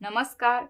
नमस्कार.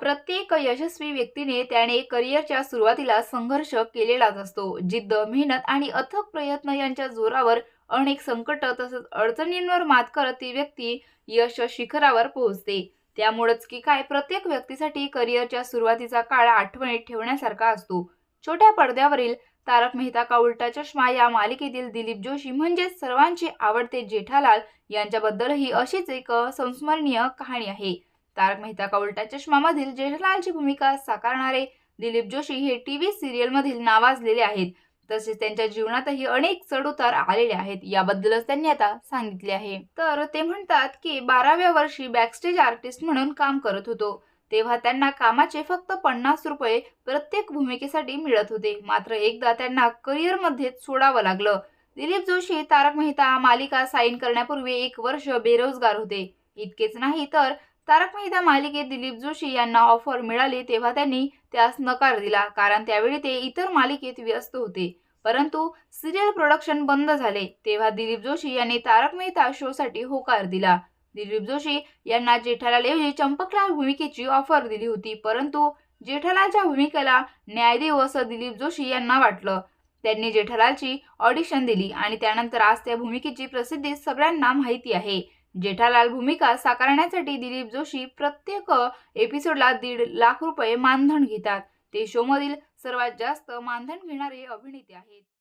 प्रत्येक यशस्वी व्यक्तीने त्याने करिअरच्या सुरुवातीला संघर्ष केलेलाच असतो. जिद्द मेहनत आणि अथक प्रयत्न यांच्या जोरावर अनेक संकट तसंच अडचणींवर मात करत ती व्यक्ती यश शिखरावर पोहोचते. त्यामुळेच की काय प्रत्येक व्यक्तीसाठी करिअरच्या सुरुवातीचा काळ आठवणीत ठेवण्यासारखा असतो. छोट्या पडद्यावरील तारक मेहता का उलटा चष्मा या मालिकेतील दिलीप जोशी म्हणजेच सर्वांचे आवडते जेठालाल यांच्याबद्दलही अशीच एक संस्मरणीय कहाणी आहे. तारक मेहता का उलटा चष्मामधील जेठलालची भूमिका साकारणारे दिलीप जोशी हे टी व्ही सिरियलमधील नावाजलेले आहेत. तसेच त्यांच्या जीवनातही अनेक चढउतार आलेले आहेत. याबद्दलच त्यांनी आता सांगितले आहे. तर ते म्हणतात की बाराव्या वर्षी बॅकस्टेज आर्टिस्ट म्हणून काम करत होतो. तेव्हा त्यांना कामाचे फक्त पन्नास रुपये प्रत्येक भूमिकेसाठी मिळत होते. मात्र एकदा त्यांना करिअरमध्ये सोडावं लागलं. दिलीप जोशी तारक मेहता मालिका साईन करण्यापूर्वी एक वर्ष बेरोजगार होते. इतकेच नाही तर तारक मेहता मालिकेत दिलीप जोशी यांना ऑफर मिळाली तेव्हा त्यांनी त्यास नकार दिला कारण त्यावेळी ते इतर मालिकेत व्यस्त होते. परंतु सिरियल प्रोडक्शन बंद झाले तेव्हा दिलीप जोशी यांनी तारक मेहता शोसाठी होकार दिला. दिलीप जोशी यांना जेठालालऐवजी चंपकलाल भूमिकेची ऑफर दिली होती परंतु जेठालालच्या भूमिकेला न्याय देऊ असं दिलीप जोशी यांना वाटलं. त्यांनी जेठालालची ऑडिशन दिली आणि त्यानंतर आज त्या भूमिकेची प्रसिद्धी सगळ्यांना माहिती आहे. जेठालाल भूमिका साकारण्यासाठी दिलीप जोशी प्रत्येक एपिसोडला दीड लाख रुपये मानधन घेतात. ते शोमधील सर्वात जास्त मानधन घेणारे अभिनेते आहेत.